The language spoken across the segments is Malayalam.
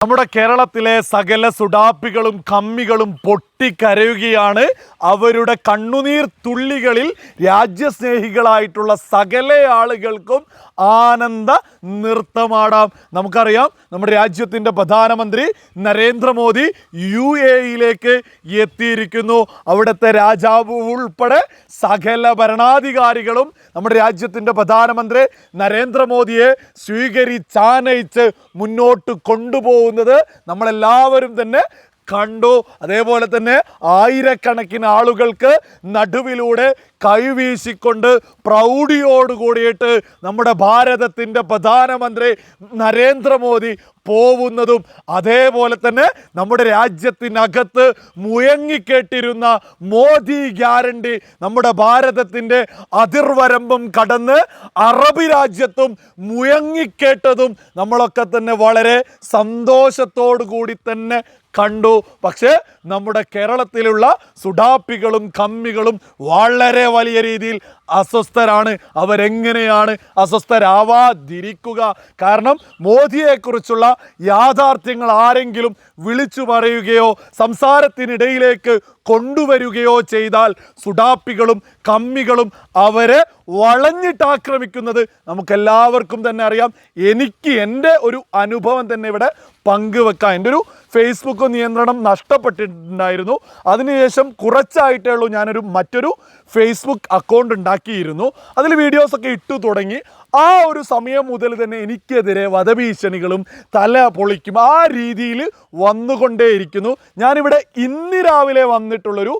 നമ്മുടെ കേരളത്തിലെ സകല സുഡാപ്പികളും കമ്മികളും പൊട്ടിക്കരയുകയാണ് അവരുടെ കണ്ണുനീർ തുള്ളികളിൽ രാജ്യസ്നേഹികളായിട്ടുള്ള സകല ആളുകൾക്കും ആനന്ദ നൃത്തമാടാം. നമുക്കറിയാം നമ്മുടെ രാജ്യത്തിന്റെ പ്രധാനമന്ത്രി നരേന്ദ്രമോദി യു എയിലേക്ക് എത്തിയിരിക്കുന്നു. അവിടുത്തെ രാജാവ് ഉൾപ്പെടെ സകല ഭരണാധികാരികളും നമ്മുടെ രാജ്യത്തിന്റെ പ്രധാനമന്ത്രി നരേന്ദ്രമോദിയെ സ്വീകരിച്ചാനയിച്ച് മുന്നോട്ട് കൊണ്ടുപോകുന്നത് നമ്മളെല്ലാവരും തന്നെ കണ്ടു. അതേപോലെ തന്നെ ആയിരക്കണക്കിന് ആളുകൾക്ക് നടുവിലൂടെ കൈവീശിക്കൊണ്ട് പ്രൗഢിയോട് കൂടിയിട്ട് നമ്മുടെ ഭാരതത്തിന്റെ പ്രധാനമന്ത്രി നരേന്ദ്രമോദി പോവുന്നതും അതേപോലെ തന്നെ നമ്മുടെ രാജ്യത്തിനകത്ത് മുയങ്ങിക്കേട്ടിരുന്ന മോദി ഗ്യാരണ്ടി നമ്മുടെ ഭാരതത്തിന്റെ അതിർവരമ്പും കടന്ന് അറബ് രാജ്യത്തും മുയങ്ങിക്കേട്ടതും നമ്മളൊക്കെ തന്നെ വളരെ സന്തോഷത്തോടു കൂടി തന്നെ കണ്ടു. പക്ഷേ നമ്മുടെ കേരളത്തിലുള്ള സുഡാപ്പികളും കമ്മികളും വളരെ വലിയ രീതിയിൽ അസ്വസ്ഥരാണ്. അവരെങ്ങനെയാണ് അസ്വസ്ഥരാവാതിരിക്കുക? കാരണം മോദിയെക്കുറിച്ചുള്ള യാഥാർത്ഥ്യങ്ങൾ ആരെങ്കിലും വിളിച്ചു പറയുകയോ സംസാരത്തിനിടയിലേക്ക് കൊണ്ടുവരികയോ ചെയ്താൽ സുഡാപ്പികളും കമ്മികളും അവരെ വളഞ്ഞിട്ട് ആക്രമിക്കുന്നത് നമുക്കെല്ലാവർക്കും തന്നെ അറിയാം. എനിക്ക് എന്റെ ഒരു അനുഭവം തന്നെ ഇവിടെ പങ്കുവെക്കാം. എന്റെ ഒരു ഫേസ്ബുക്ക് നിയന്ത്രണം നഷ്ടപ്പെട്ടിട്ടുണ്ടായിരുന്നു. അതിനുശേഷം കുറച്ചായിട്ടേ ഉള്ളൂ ഞാനൊരു മറ്റൊരു ഫേസ്ബുക്ക് അക്കൗണ്ട് ഉണ്ടാക്കിയിരുന്നു. അതിൽ വീഡിയോസൊക്കെ ഇട്ടു തുടങ്ങി. ആ ഒരു സമയം മുതൽ തന്നെ എനിക്കെതിരെ വധഭീഷണികളും തല പൊളിക്കും ആ രീതിയിൽ വന്നുകൊണ്ടേയിരിക്കുന്നു. ഞാനിവിടെ ഇന്ന് രാവിലെ വന്നിട്ടുള്ളൊരു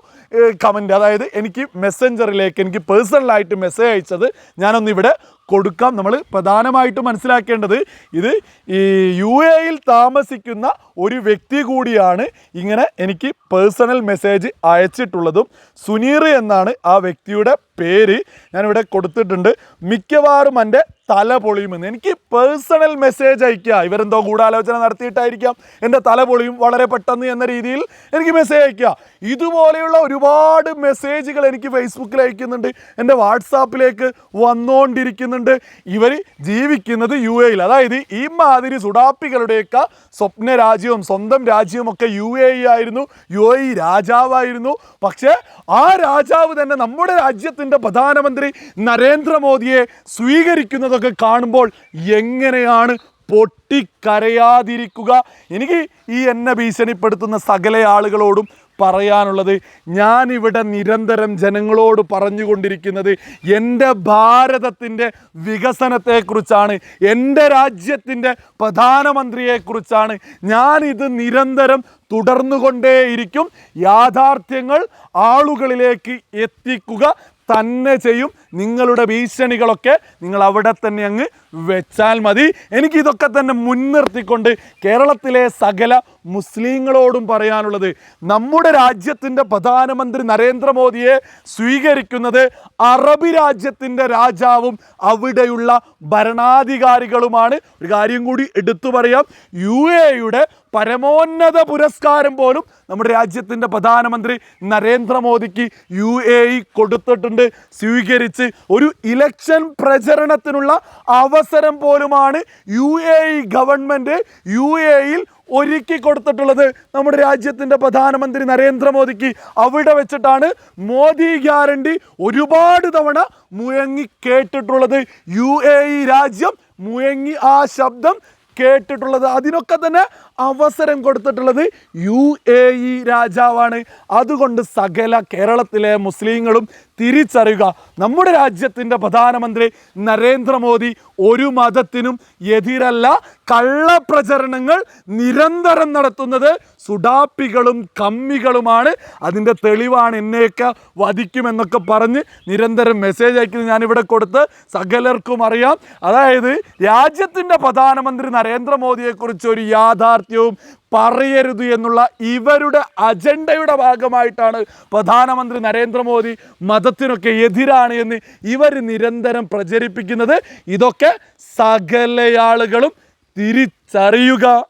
കമന്റ് അതായത് എനിക്ക് മെസ്സഞ്ചറിലേക്ക് എനിക്ക് പേഴ്സണലായിട്ട് മെസ്സേജ് അയച്ചത് ഞാനൊന്ന് ഇവിടെ കൊടുക്കാം. നമ്മൾ പ്രധാനമായിട്ടും മനസ്സിലാക്കേണ്ടത് ഇത് ഈ യു എയിൽ താമസിക്കുന്ന ഒരു വ്യക്തി കൂടിയാണ് ഇങ്ങനെ എനിക്ക് പേഴ്സണൽ മെസ്സേജ് അയച്ചിട്ടുള്ളതും. സുനീർ എന്നാണ് ആ വ്യക്തിയുടെ പേര് ഞാനിവിടെ കൊടുത്തിട്ടുണ്ട്. മിക്കവാറും എന്റെ തല പൊളിയുമെന്ന്. എനിക്ക് പേഴ്സണൽ മെസ്സേജ് അയക്കുക ഇവരെന്തോ ഗൂഢാലോചന നടത്തിയിട്ടായിരിക്കാം എന്റെ തല പൊളിയും വളരെ പെട്ടെന്ന് എന്ന രീതിയിൽ എനിക്ക് മെസ്സേജ് അയക്കുക ഇതുപോലെയുള്ള ഒരുപാട് മെസ്സേജുകൾ എനിക്ക് ഫേസ്ബുക്കിൽ അയക്കുന്നുണ്ട്. എന്റെ വാട്സാപ്പിലേക്ക് വന്നുകൊണ്ടിരിക്കുന്നുണ്ട് ഇവർ ജീവിക്കുന്നത് യു എയിൽ അതായത് ഈ മാതിരി സുഡാപ്പികളുടെയൊക്കെ സ്വപ്ന രാജ്യവും സ്വന്തം രാജ്യവുമൊക്കെ യു എ ആയിരുന്നു. യു എ രാജാവായിരുന്നു. പക്ഷേ ആ രാജാവ് തന്നെ നമ്മുടെ രാജ്യത്തിന്റെ പ്രധാനമന്ത്രി നരേന്ദ്രമോദിയെ സ്വീകരിക്കുന്നതൊക്കെ കാണുമ്പോൾ എങ്ങനെയാണ് പൊട്ടിക്കരയാതിരിക്കുക? എനിക്ക് ഈ എന്നെ ഭീഷണിപ്പെടുത്തുന്ന സകല ആളുകളോടും പറയാനുള്ളത് ഞാനിവിടെ നിരന്തരം ജനങ്ങളോട് പറഞ്ഞുകൊണ്ടിരിക്കുന്നത് എന്റെ ഭാരതത്തിന്റെ വികസനത്തെക്കുറിച്ചാണ് എന്റെ രാജ്യത്തിന്റെ പ്രധാനമന്ത്രിയെക്കുറിച്ചാണ്. ഞാനിത് നിരന്തരം തുടർന്നുകൊണ്ടേയിരിക്കും. യാഥാർത്ഥ്യങ്ങൾ ആളുകളിലേക്ക് എത്തിക്കുക തന്നെ ചെയ്യും. നിങ്ങളുടെ ഭീഷണികളൊക്കെ നിങ്ങൾ അവിടെ തന്നെ അങ്ങ് വെച്ചാൽ മതി. എനിക്കിതൊക്കെ തന്നെ മുൻനിർത്തിക്കൊണ്ട് കേരളത്തിലെ സകല മുസ്ലിങ്ങളോടും പറയാനുള്ളത് നമ്മുടെ രാജ്യത്തിന്റെ പ്രധാനമന്ത്രി നരേന്ദ്രമോദിയെ സ്വീകരിക്കുന്നത് അറബി രാജ്യത്തിന്റെ രാജാവും അവിടെയുള്ള ഭരണാധികാരികളുമാണ്. ഒരു കാര്യം കൂടി എടുത്തു പറയാം. യു എയുടെ പരമോന്നത പുരസ്കാരം പോലും നമ്മുടെ രാജ്യത്തിന്റെ പ്രധാനമന്ത്രി നരേന്ദ്രമോദിക്ക് യു എ ഇ കൊടുത്തിട്ടുണ്ട്. സ്വീകരിച്ച് ഒരു ഇലക്ഷൻ പ്രചരണത്തിനുള്ള അവസരം പോലുമാണ് U A E government U A ഇയിൽ ഒരുക്കി കൊടുത്തിട്ടുള്ളത്. നമ്മുടെ രാജ്യത്തിന്റെ പ്രധാനമന്ത്രി നരേന്ദ്രമോദിക്ക് അവിടെ വെച്ചിട്ടാണ് മോദി ഗ്യാരണ്ടി ഒരുപാട് തവണ മുഴങ്ങി കേട്ടിട്ടുള്ളത്. യു എ ഇ രാജ്യം മുഴങ്ങി ആ ശബ്ദം കേട്ടിട്ടുള്ളത്. അതിനൊക്കെ തന്നെ അവസരം കൊടുത്തിട്ടുള്ളത് യു എ ഇ രാജാവാണ്. അതുകൊണ്ട് സകല കേരളത്തിലെ മുസ്ലിങ്ങളും തിരിച്ചറിയുക. നമ്മുടെ രാജ്യത്തിന്റെ പ്രധാനമന്ത്രി നരേന്ദ്രമോദി ഒരു മതത്തിനും എതിരല്ല. കള്ളപ്രചരണങ്ങൾ നിരന്തരം നടത്തുന്നത് സുഡാപ്പികളും കമ്മികളുമാണ്. അതിന്റെ തെളിവാണ് എന്നെയൊക്കെ വധിക്കുമെന്നൊക്കെ പറഞ്ഞ് നിരന്തരം മെസ്സേജ് അയക്കുന്നത് ഞാനിവിടെ കൊടുത്ത് സകലർക്കും അറിയാം. അതായത് രാജ്യത്തിന്റെ പ്രധാനമന്ത്രി നരേന്ദ്രമോദിയെക്കുറിച്ച് ഒരു യാഥാർത്ഥ്യവും പറയരുത് എന്നുള്ള ഇവരുടെ അജണ്ടയുടെ ഭാഗമായിട്ടാണ് പ്രധാനമന്ത്രി നരേന്ദ്രമോദി മതത്തിനൊക്കെ എതിരാണ് എന്ന് ഇവർ നിരന്തരം പ്രചരിപ്പിക്കുന്നത്. ഇതൊക്കെ സകലയാളുകളും തിരിച്ചറിയുക.